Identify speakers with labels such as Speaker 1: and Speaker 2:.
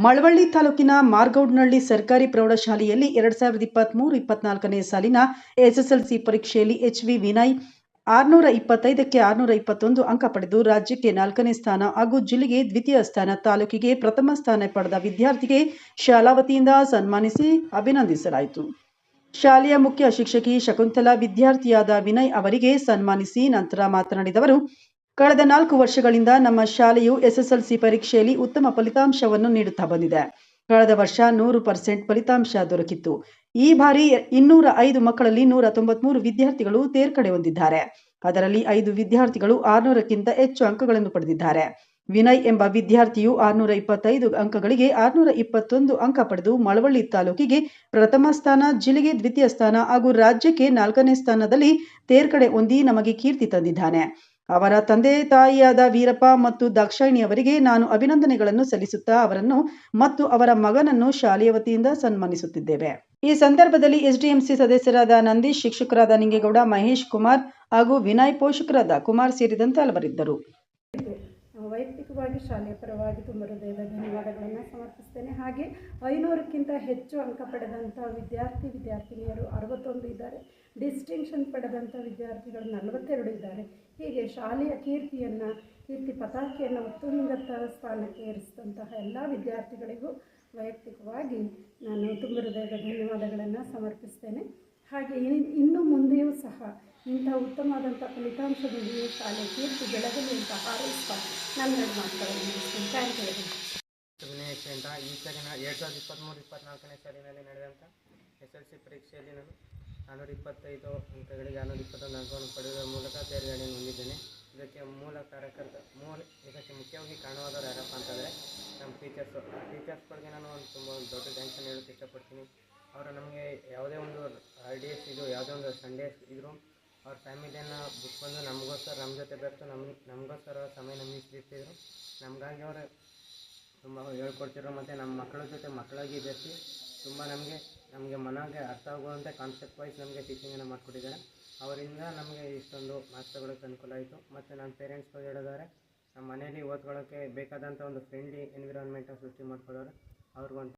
Speaker 1: ಮಳವಳ್ಳಿ ತಾಲೂಕಿನ ಮಾರ್ಗೌಡ್ನಹಳ್ಳಿ ಸರ್ಕಾರಿ ಪ್ರೌಢಶಾಲೆಯಲ್ಲಿ ಎರಡ್ ಸಾವಿರದ ಇಪ್ಪತ್ತ್ಮೂರು ಇಪ್ಪತ್ನಾಲ್ಕನೇ ಸಾಲಿನ ಎಸ್ಎಸ್ಎಲ್ಸಿ ಪರೀಕ್ಷೆಯಲ್ಲಿ ಎಚ್ ವಿ ವಿನಯ್ ಆರುನೂರ ಇಪ್ಪತ್ತೈದಕ್ಕೆ ಆರುನೂರ ಇಪ್ಪತ್ತೊಂದು ಅಂಕ ಪಡೆದು ರಾಜ್ಯಕ್ಕೆ ನಾಲ್ಕನೇ ಸ್ಥಾನ ಹಾಗೂ ಜಿಲ್ಲೆಗೆ ದ್ವಿತೀಯ ಸ್ಥಾನ ತಾಲೂಕಿಗೆ ಪ್ರಥಮ ಸ್ಥಾನ ಪಡೆದ ವಿದ್ಯಾರ್ಥಿಗೆ ಶಾಲಾ ವತಿಯಿಂದ ಸನ್ಮಾನಿಸಿ ಅಭಿನಂದಿಸಲಾಯಿತು. ಶಾಲೆಯ ಮುಖ್ಯ ಶಿಕ್ಷಕಿ ಶಕುಂತಲಾ ವಿದ್ಯಾರ್ಥಿಯಾದ ವಿನಯ್ ಅವರಿಗೆ ಸನ್ಮಾನಿಸಿ ನಂತರ ಮಾತನಾಡಿದವರು ಕಳೆದ ನಾಲ್ಕು ವರ್ಷಗಳಿಂದ ನಮ್ಮ ಶಾಲೆಯು ಎಸ್ಎಸ್ಎಲ್ಸಿ ಪರೀಕ್ಷೆಯಲ್ಲಿ ಉತ್ತಮ ಫಲಿತಾಂಶವನ್ನು ನೀಡುತ್ತಾ ಬಂದಿದೆ. ಕಳೆದ ವರ್ಷ ನೂರು ಪರ್ಸೆಂಟ್ ಫಲಿತಾಂಶ ದೊರಕಿತ್ತು. ಈ ಬಾರಿ ಇನ್ನೂರ ಐದು ಮಕ್ಕಳಲ್ಲಿ ನೂರ ತೊಂಬತ್ಮೂರು ವಿದ್ಯಾರ್ಥಿಗಳು ತೇರ್ಕಡೆ ಹೊಂದಿದ್ದಾರೆ. ಅದರಲ್ಲಿ ಐದು ವಿದ್ಯಾರ್ಥಿಗಳು ಆರ್ನೂರಕ್ಕಿಂತ ಹೆಚ್ಚು ಅಂಕಗಳನ್ನು ಪಡೆದಿದ್ದಾರೆ. ವಿನಯ್ ಎಂಬ ವಿದ್ಯಾರ್ಥಿಯು ಆರ್ನೂರ ಇಪ್ಪತ್ತೈದು ಅಂಕಗಳಿಗೆ ಆರ್ನೂರ ಇಪ್ಪತ್ತೊಂದು ಅಂಕ ಪಡೆದು ಮಳವಳ್ಳಿ ತಾಲೂಕಿಗೆ ಪ್ರಥಮ ಸ್ಥಾನ, ಜಿಲ್ಲೆಗೆ ದ್ವಿತೀಯ ಸ್ಥಾನ ಹಾಗೂ ರಾಜ್ಯಕ್ಕೆ ನಾಲ್ಕನೇ ಸ್ಥಾನದಲ್ಲಿ ತೇರ್ಕಡೆ ಹೊಂದಿ ನಮಗೆ ಕೀರ್ತಿ ತಂದಿದ್ದಾನೆ. ಅವರ ತಂದೆ ತಾಯಿಯಾದ ವೀರಪ್ಪ ಮತ್ತು ದಾಕ್ಷಾಯಿಣಿ ಅವರಿಗೆ ನಾನು ಅಭಿನಂದನೆಗಳನ್ನು ಸಲ್ಲಿಸುತ್ತಾ ಅವರನ್ನು ಮತ್ತು ಅವರ ಮಗನನ್ನು ಶಾಲೆಯ ವತಿಯಿಂದ ಸನ್ಮಾನಿಸುತ್ತಿದ್ದೇವೆ. ಈ ಸಂದರ್ಭದಲ್ಲಿ ಎಸ್ಡಿಎಂಸಿ ಸದಸ್ಯರಾದ ನಂದೀಶ್, ಶಿಕ್ಷಕರಾದ ನಿಂಗೇಗೌಡ, ಮಹೇಶ್ ಕುಮಾರ್ ಹಾಗೂ ವಿನಯ್ ಪೋಷಕರಾದ ಕುಮಾರ್ ಸೇರಿದಂತೆ ಹಲವರಿದ್ದರು.
Speaker 2: ವೈಯಕ್ತಿಕವಾಗಿ ಶಾಲೆಯ ಪರವಾಗಿ ತುಂಬ ಹೃದಯದ ಧನ್ಯವಾದಗಳನ್ನು ಸಮರ್ಪಿಸ್ತೇನೆ. ಹಾಗೆ ಐನೂರಕ್ಕಿಂತ ಹೆಚ್ಚು ಅಂಕ ಪಡೆದಂಥ ವಿದ್ಯಾರ್ಥಿ, ವಿದ್ಯಾರ್ಥಿನಿಯರು ಅರವತ್ತೊಂದು ಇದ್ದಾರೆ. ಡಿಸ್ಟಿಂಕ್ಷನ್ ಪಡೆದಂಥ ವಿದ್ಯಾರ್ಥಿಗಳು ನಲವತ್ತೆರಡು ಇದ್ದಾರೆ. ಹೀಗೆ ಶಾಲೆಯ ಕೀರ್ತಿಯನ್ನು, ಕೀರ್ತಿ ಪತಾಕೆಯನ್ನು ಉತ್ತುಂಗತ ಸ್ಥಾನಕ್ಕೆ ಏರಿಸಿದಂತಹ ಎಲ್ಲ ವಿದ್ಯಾರ್ಥಿಗಳಿಗೂ ವೈಯಕ್ತಿಕವಾಗಿ ನಾನು ತುಂಬ ಹೃದಯದ ಧನ್ಯವಾದಗಳನ್ನು ಸಮರ್ಪಿಸ್ತೇನೆ. ಹಾಗೆ ಇನ್- ಇನ್ನು ಮುಂದೆಯೂ ಸಹ ಇಂಥ ಉತ್ತಮವಾದಂಥ ಫಲಿತಾಂಶದೊಂದಿಗೆ ಶಾಲೆ ಕೀರ್ತಿ ಬೆಳಗಲಿ ಅಂತ ಹಾರೈಸ್ತಾ ನನ್ನ ಮಾತುಗಳನ್ನು ಥ್ಯಾಂಕ್ ಯು
Speaker 3: ಈ ಸಾಲಿನ ಎರಡು ಸಾವಿರದ ಇಪ್ಪತ್ತ್ಮೂರು ಇಪ್ಪತ್ತ್ನಾಲ್ಕನೇ ಸಾಲಿನಲ್ಲಿ ನಡೆದಂಥ ಎಸ್ ಎಲ್ ಸಿ ಪರೀಕ್ಷೆಯಲ್ಲಿ ನಾನು ನಾನ್ನೂರ ಇಪ್ಪತ್ತೈದು ಅಂಕಗಳಿಗೆ ನಾನ್ನೂರ ಇಪ್ಪತ್ತೊಂದು ಅಂಕವನ್ನು ಪಡೆಯುವ ಮೂಲಕ ತೇರ್ಗಡೆಯನ್ನು ಹೊಂದಿದ್ದೇನೆ. ಇದಕ್ಕೆ ಮೂಲ ಕಾರ್ಯಕರ್ತ, ಮೂಲ, ಇದಕ್ಕೆ ಮುಖ್ಯವಾಗಿ ಕಾರಣವಾದವರು ಯಾರಪ್ಪ ಅಂತಂದರೆ ನಮ್ಮ ಟೀಚರ್ಸು ಆ ಟೀಚರ್ಸ್ಗಳಿಗೆ ನಾನು ಒಂದು ತುಂಬ ಒಂದು ದೊಡ್ಡ ಥ್ಯಾಂಕ್ಸನ್ನು ಹೇಳೋಕ್ಕೆ ಇಷ್ಟಪಡ್ತೀನಿ. ಅವರು ನಮಗೆ ಯಾವುದೇ ಒಂದು ಹಾಲಿಡೇಸ್ ಇದು, ಯಾವುದೇ ಒಂದು ಸಂಡೇಸ್ ಇದ್ದರೂ ಅವ್ರ ಫ್ಯಾಮಿಲಿಯನ್ನು ಬಿಟ್ಕೊಂಡು ನಮಗೋಸ್ಕರ ನಮ್ಮ ಜೊತೆ ಬೆರೆತು ನಮ್ಮ ನಮಗೋಸ್ಕರ ಸಮಯ ನಮಗಿಸ್ತಿರ್ತಿದ್ರು. ನಮಗಾಗಿ ಅವರು ತುಂಬ ಹೇಳ್ಕೊಡ್ತಿದ್ರು. ಮತ್ತು ನಮ್ಮ ಮಕ್ಕಳ ಜೊತೆ ಮಕ್ಕಳಾಗಿ ಬೆರೆಸಿ ತುಂಬ ನಮಗೆ ನಮಗೆ ಮನಗೆ ಅರ್ಥ ಆಗುವಂಥ ಕಾನ್ಸೆಪ್ಟ್ ವೈಸ್ ನಮಗೆ ಟೀಚಿಂಗನ್ನು ಮಾಡಿಕೊಟ್ಟಿದ್ದಾರೆ. ಅವರಿಂದ ನಮಗೆ ಇಷ್ಟೊಂದು ಮಾರ್ಕ್ಸ್ ತಗೊಳ್ಳೋಕ್ಕೆ ಅನುಕೂಲ ಆಯಿತು. ಮತ್ತು ನನ್ನ ಪೇರೆಂಟ್ಸ್ ಬಗ್ಗೆ ಹೇಳೋದಾದ್ರೆ ನಮ್ಮ ಮನೇಲಿ ಓದ್ಕೊಳ್ಳೋಕ್ಕೆ ಬೇಕಾದಂಥ ಒಂದು ಫ್ರೆಂಡ್ಲಿ ಎನ್ವಿರಾನ್ಮೆಂಟನ್ನು ಸೃಷ್ಟಿ ಮಾಡಿಕೊಡೋರು. ಅವ್ರಿಗೊಂದು